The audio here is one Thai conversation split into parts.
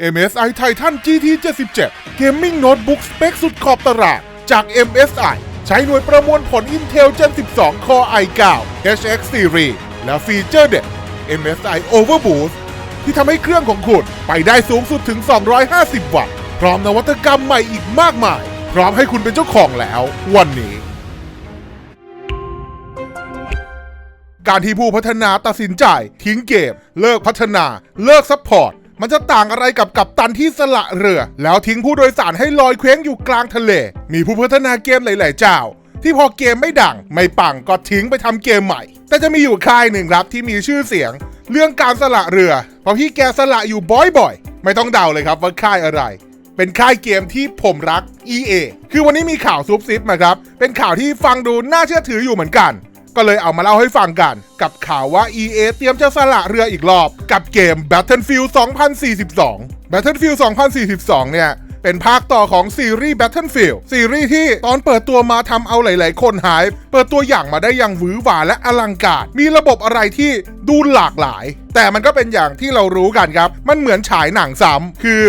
MSI Titan GT 77 Gaming Notebook สเปคสุดขอบตลาดจาก MSI ใช้หน่วยประมวลผล Intel Gen 12 Core i9 HX Series และฟีเจอร์เด็ด MSI Overboost ที่ทำให้เครื่องของคุณไปได้สูงสุดถึง 250 วัตต์ พร้อมนวัตกรรมใหม่อีกมากมาย พร้อมให้คุณเป็นเจ้าของแล้ว วันนี้ การที่ผู้พัฒนาตัดสินใจ ทิ้งเกม เลิกพัฒนา เลิกซัพพอร์ต มันจะต่างอะไรกับกัปตันที่สละเรือ แล้วทิ้งผู้โดยสารให้ลอยเคว้งอยู่กลางทะเล มีผู้พัฒนาเกมหลาย ๆ เจ้า ที่พอเกมไม่ดัง ไม่ปังก็ทิ้งไปทำเกมใหม่ แต่จะมีอยู่ค่ายหนึ่งครับที่มีชื่อเสียง เรื่องการสละเรือเพราะพี่แกสละอยู่บ่อย ๆ ไม่ต้องเดาเลยครับว่าค่ายอะไรเป็นค่ายเกมที่ผมรัก EA คือวันนี้มีข่าวซุบซิบมาครับ เป็นข่าวที่ฟังดูน่าเชื่อถืออยู่เหมือนกัน ก็เลยเอามาเล่าให้ฟังกัน กับข่าวว่า EA เตรียมจะสละเรืออีกรอบ กับเกม Battlefield 2042 Battlefield 2042 เนี่ยเป็นภาคต่อของซีรีส์ Battlefield ซีรีส์ที่ตอนเปิดตัวมาทำเอาหลาย ๆ คนหาย เปิดตัวอย่างมาได้อย่างหวือหวาและอลังการ มีระบบอะไรที่ดูหลากหลาย แต่มันก็เป็นอย่างที่เรารู้กันครับ มันเหมือนฉายหนังซ้ำคือ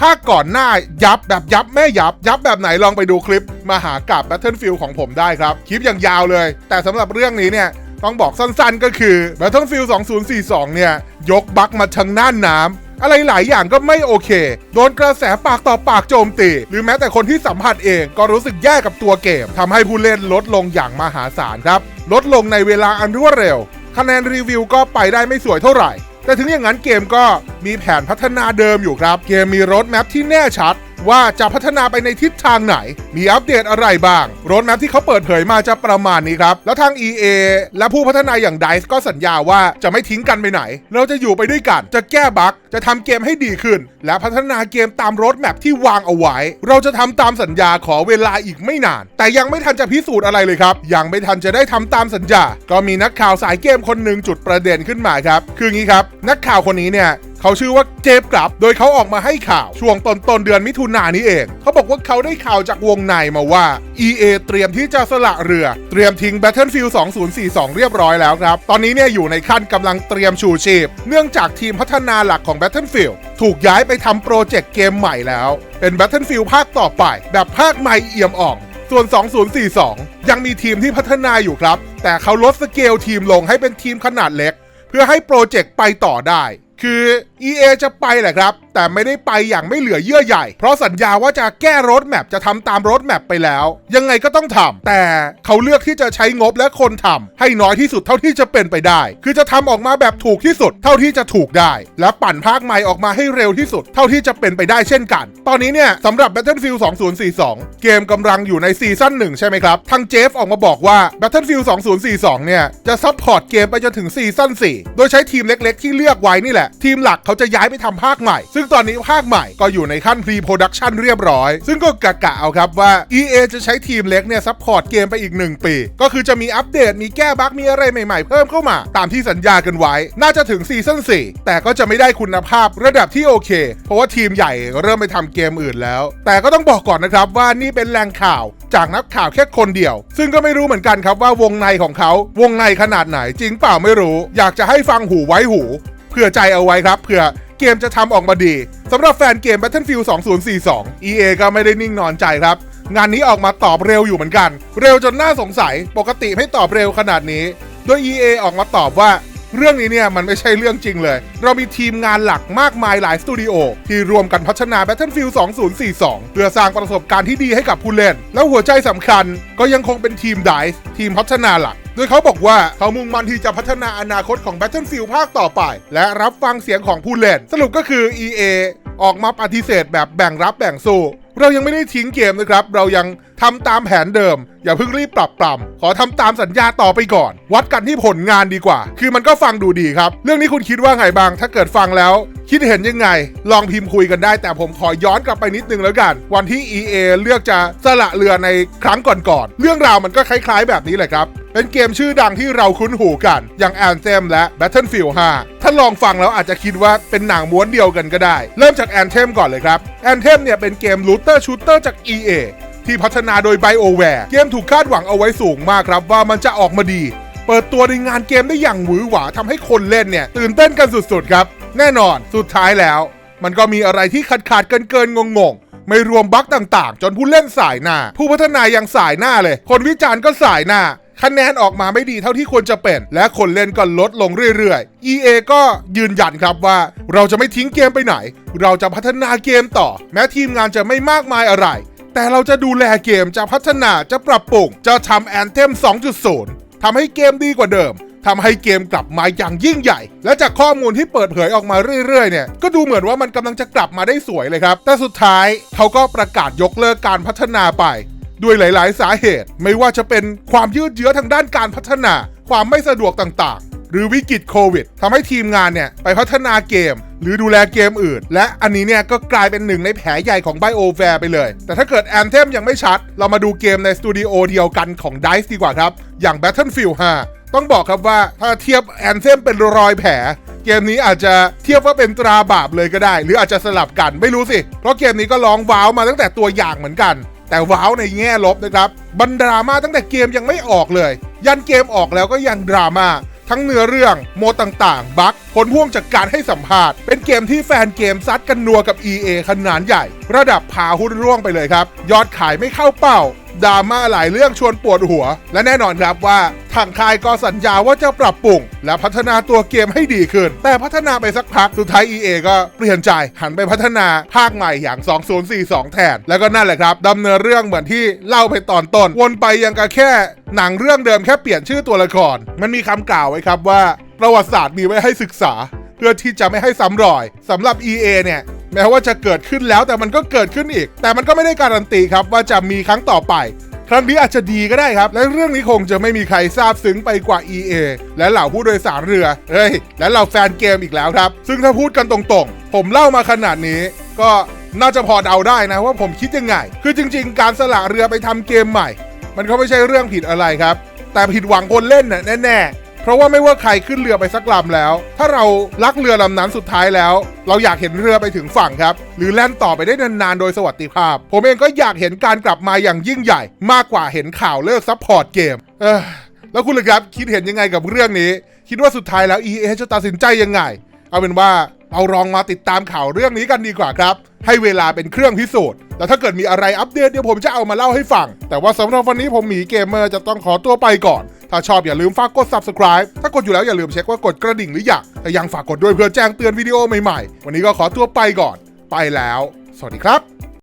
ภาคก่อนหน้ายับแบบยับแม่ยับ ยับแบบไหนลองไปดูคลิปมหากาบ Battlefield ของผมได้ครับ คลิปอย่างยาวเลย แต่สำหรับเรื่องนี้เนี่ยต้องบอกสั้นๆก็คือ Battlefield 2042 เนี่ย ยกบักมาทางน่านน้ำอะไรหลายอย่างก็ไม่โอเค โดนกระแสปากต่อปากโจมตี หรือแม้แต่คนที่สัมผัสเองก็รู้สึกแย่กับตัวเกมทำให้ผู้เล่นลดลงอย่างมหาศาลครับ ลดลงในเวลาอันรวดเร็ว คะแนนรีวิวก็ไปได้ไม่สวยเท่าไหร่ แต่ถึงอย่างนั้นเกมก็มีแผนพัฒนาเดิมอยู่ครับ เกมมีรถแมพที่แน่ชัด ว่าจะพัฒนาไปในทิศทางไหน มีอัปเดตอะไรบ้าง รถแมพที่เขาเปิดเผยมาจะประมาณนี้ครับ แล้วทาง EA และผู้พัฒนาอย่าง DICE ก็สัญญาว่าจะไม่ทิ้งกันไปไหน เราจะอยู่ไปด้วยกัน จะแก้บั๊กจะทำเกมให้ดีขึ้น และพัฒนาเกมตามรถแมพที่วางเอาไว้ เราจะทำตามสัญญาขอเวลาอีกไม่นาน แต่ยังไม่ทันจะพิสูจน์อะไรเลยครับ ยังไม่ทันจะได้ทำตามสัญญา ก็มีนักข่าวสายเกมคนหนึ่งจุดประเด็นขึ้นมาครับ คืองี้ครับ นักข่าวคนนี้เนี่ย เขาชื่อว่าเจฟกลับ โดยเขาออกมาให้ข่าวช่วงต้นต้นเดือนมิถุนายนนี้เอง เขาบอกว่าเขาได้ข่าวจากวงในมาว่า EA เตรียมที่จะสละเรือ เตรียมทิ้ง Battlefield 2042 เรียบร้อยแล้วครับ ตอนนี้เนี่ยอยู่ในขั้นกำลังเตรียมชูชีพ เนื่องจากทีมพัฒนาหลักของ Battlefield ถูกย้ายไปทำโปรเจกต์เกมใหม่แล้ว เป็น Battlefield ภาคต่อไป แบบภาคใหม่เอี่ยมอ่องส่วน 2042 ยังมีทีมที่พัฒนาอยู่ครับ แต่เขาลดสเกลทีมลงให้เป็นทีมขนาดเล็ก เพื่อให้โปรเจกต์ไปต่อได้ คือ EA จะไปแหละครับแต่ไม่ได้ไปอย่างไม่เหลือเยื่อใหญ่ เพราะสัญญาว่าจะแก้รถแมพจะทำตามรถแมพไปแล้ว ยังไงก็ต้องทำแต่เขาเลือกที่จะใช้งบและคนทำให้น้อยที่สุดเท่าที่จะเป็นไปได้ คือจะทำออกมาแบบถูกที่สุด เท่าที่จะถูกได้ และปั่นภาคใหม่ออกมาให้เร็วที่สุด เท่าที่จะเป็นไปได้เช่นกัน ตอนนี้เนี่ยสำหรับ Battlefield 2042 เกมกำลังอยู่ในซีซั่นหนึ่งใช่ไหมครับทางเจฟออกมาบอกว่า Battlefield 2042 เนี่ยจะซัพพอร์ตเกมไปจนถึงซีซั่น4โดยใช้ทีมเล็ก ๆ ที่เลือกไว้นี่แหละทีมหลักเขาจะย้ายไปทำภาคใหม่ซึ่งตอนนี้ภาคใหม่ก็อยู่ในขั้น pre-production เรียบร้อย ซึ่งก็กะกะเอาครับว่า EA จะใช้ทีมเล็กเนี่ยซัพพอร์ตเกมไปอีก 1 ปี ก็คือจะมีอัปเดตมีแก้บั๊กมีอะไรใหม่ๆ เพิ่มเข้ามา ตามที่สัญญากันไว้ น่าจะถึงซีซั่น4แต่ก็จะไม่ได้คุณภาพระดับที่โอเค เพราะว่าทีมใหญ่เริ่มไปทำเกมอื่นแล้ว แต่ก็ต้องบอกก่อนนะครับว่านี่เป็นแหล่งข่าวจากนักข่าวแค่คนเดียว ซึ่งก็ไม่รู้เหมือนกันครับว่าวงในของเขาวงในขนาดไหนจริงเปล่าไม่รู้ อยากจะให้ฟังหูไว้หูเผื่อใจเอาไว้ครับเผื่อ เกมจะทำออกมาดีสำหรับแฟนเกม Battlefield 2042 EA ก็ไม่ได้นิ่งนอนใจครับ งานนี้ออกมาตอบเร็วอยู่เหมือนกัน เร็วจนน่าสงสัยปกติไม่ตอบเร็วขนาดนี้ โดย EA ออกมาตอบว่าเรื่องนี้เนี่ยมันไม่ใช่เรื่องจริงเลย เรามีทีมงานหลักมากมายหลายสตูดิโอที่รวมกันพัฒนา Battlefield 2042 เพื่อสร้างประสบการณ์ที่ดีให้กับผู้เล่น แล้วหัวใจสำคัญก็ยังคงเป็นทีม DICE ทีมพัฒนาหลัก โดยเขาบอกว่าเขามุ่งมั่นที่จะพัฒนาอนาคตของ Battlefield ภาคต่อไป และรับฟังเสียงของผู้เล่น สรุปก็คือ EA ออกมาปฏิเสธแบบแบ่งรับแบ่งสู้ เรายังไม่ได้ทิ้งเกมนะครับ เรายังทำตามแผนเดิมอย่าเพิ่งรีบปรับปรำขอทำตามสัญญาต่อไปก่อน วัดกันที่ผลงานดีกว่า คือมันก็ฟังดูดีครับ เรื่องนี้คุณคิดว่าไงบ้าง ถ้าเกิดฟังแล้ว คิดเห็นยังไง ลองพิมพ์คุยกันได้ แต่ผมขอย้อนกลับไปนิดนึงแล้วกัน วันที่ EA เลือกจะสละเรือในครั้งก่อนๆเรื่องราวมันก็คล้าย ๆ แบบนี้แหละครับเป็นเกมชื่อดังที่เราคุ้นหูกัน อย่าง Anthem และ Battlefield 5 ถ้าลองฟังแล้วอาจจะคิดว่าเป็นหนังม้วนเดียวกันก็ได้ เริ่มจาก Anthem ก่อนเลยครับ Anthem เนี่ยเป็นเกม Looter Shooter จาก EA ที่พัฒนาโดย BioWare เกมถูกคาดหวังเอาไว้สูงมากครับว่ามันจะออกมาดี เปิดตัวในงานเกมได้อย่างหวือหวาทำให้คนเล่นเนี่ย ตื่นเต้นกันสุดๆครับ แน่นอนสุดท้ายแล้ว มันก็มีอะไรที่ขาดขาดเกินเกินงงงๆไม่รวมบั๊กต่างๆ จนผู้เล่นสายหน้า ผู้พัฒนายังสายหน้าเลย คนวิจารณ์ก็สายหน้าคะแนนออกมาไม่ดีเท่าที่ควรจะเป็น และคนเล่นก็ลดลงเรื่อยๆ EA ก็ยืนยันครับว่า เราจะไม่ทิ้งเกมไปไหน เราจะพัฒนาเกมต่อ แม้ทีมงานจะไม่มากมายอะไร แต่เราจะดูแลเกมจะพัฒนาจะปรับปรุงจะทำแอนเทม 2.0 ทำให้เกมดีกว่าเดิมทำให้เกมกลับมาอย่างยิ่งใหญ่ และจากข้อมูลที่เปิดเผยออกมาเรื่อยๆ เนี่ย ก็ดูเหมือนว่ามันกำลังจะกลับมาได้สวยเลยครับ แต่สุดท้ายเขาก็ประกาศยกเลิกการพัฒนาไป ด้วยหลาย ๆ สาเหตุ ไม่ว่าจะเป็นความยืดเยื้อทางด้านการพัฒนา ความไม่สะดวกต่างๆ หรือวิกฤตโควิดทำให้ทีมงานเนี่ยไปพัฒนาเกม หรือดูแลเกมอื่น และอันนี้เนี่ยก็กลายเป็นหนึ่งในแผลใหญ่ของ BioWare ไปเลย แต่ถ้าเกิด Anthem ยังไม่ชัด เรามาดูเกมในสตูดิโอเดียวกันของ DICE ดีกว่าครับ อย่าง Battlefield 5 ต้องบอกครับว่าถ้าเทียบ Anthem เป็นรอยแผลเกมนี้อาจจะเทียบว่าเป็นตราบาปเลยก็ได้ หรืออาจจะสลับกันไม่รู้สิ เพราะเกมนี้ก็ร้องว้าวมาตั้งแต่ตัวอย่างเหมือนกัน แต่ว้าวในแง่ลบนะครับบันดรามาตั้งแต่เกมยังไม่ออกเลย ยันเกมออกแล้วก็ยังดราม่า ทั้งเนื้อเรื่องโมดต่างๆ บั๊กผลพ่วงจากการให้สัมภาษณ์ เป็นเกมที่แฟนเกมซัดกันนัวกับ EA ขนาดใหญ่ ระดับพาหุ้นร่วงไปเลยครับ ยอดขายไม่เข้าเป้า ดราม่าหลายเรื่องชวนปวดหัว และแน่นอนครับว่าทางค่ายก็สัญญาว่าจะปรับปรุง และพัฒนาตัวเกมให้ดีขึ้น แต่พัฒนาไปสักพักสุดท้าย EA ก็เปลี่ยนใจหันไปพัฒนาภาคใหม่อย่าง 2042 แทน แล้วก็นั่นแหละครับดำเนินเรื่องเหมือนที่เล่าไปตอนต้น วนไปยังกับแค่หนังเรื่องเดิมแค่เปลี่ยนชื่อตัวละคร มันมีคำกล่าวไว้ครับว่า ประวัติศาสตร์มีไว้ให้ศึกษา เพื่อที่จะไม่ให้ซ้ำรอยสำหรับ EA เนี่ย แม้ว่าจะเกิดขึ้นแล้วแต่มันก็เกิดขึ้นอีก แต่มันก็ไม่ได้การันตีครับว่าจะมีครั้งต่อไป ครั้งนี้อาจจะดีก็ได้ครับ และเรื่องนี้คงจะไม่มีใครทราบซึ้งไปกว่า EA และเหล่าผู้โดยสารเรือเฮ้ยและเหล่าแฟนเกมอีกแล้วครับ ซึ่งถ้าพูดกันตรงๆ ผมเล่ามาขนาดนี้ก็น่าจะพอเดาได้นะว่าผมคิดยังไง คือจริง ๆ การสละเรือไปทำเกมใหม่ มันก็ไม่ใช่เรื่องผิดอะไรครับ แต่ผิดหวังคนเล่นน่ะแน่ๆ ราะว่าไม่ว่าใครขึ้นเรือไปสักลำแล้ว ถ้าเรารักเรือลำนั้นสุดท้ายแล้ว เราอยากเห็นเรือไปถึงฝั่งครับ หรือแล่นต่อไปได้นานๆโดยสวัสดิภาพ ผมเองก็อยากเห็นการกลับมาอย่างยิ่งใหญ่ มากกว่าเห็นข่าวเลิกซัพพอร์ตเกม เออแล้วคุณล่ะครับคิดเห็นยังไงกับเรื่องนี้ คิดว่าสุดท้ายแล้ว EA จะตัดสินใจยังไง เอาเป็นว่าเราลองมาติดตามข่าวเรื่องนี้กันดีกว่าครับ ให้เวลาเป็นเครื่องพิสูจน์แล้วถ้าเกิดมีอะไรอัปเดตเดี๋ยวผมจะเอามาเล่าให้ฟัง แต่ว่าสำหรับวันนี้ผมหมีเกมเมอร์จะต้องขอตัวไปก่อน ถ้าชอบอย่าลืมฝากกด subscribe ถ้ากดอยู่แล้วอย่าลืมเช็คว่ากดกระดิ่งหรือยังถ้ายังฝากกดด้วยเพื่อแจ้งเตือนวิดีโอใหม่ๆ วันนี้ก็ขอตัวไปก่อน ไปแล้ว สวัสดีครับ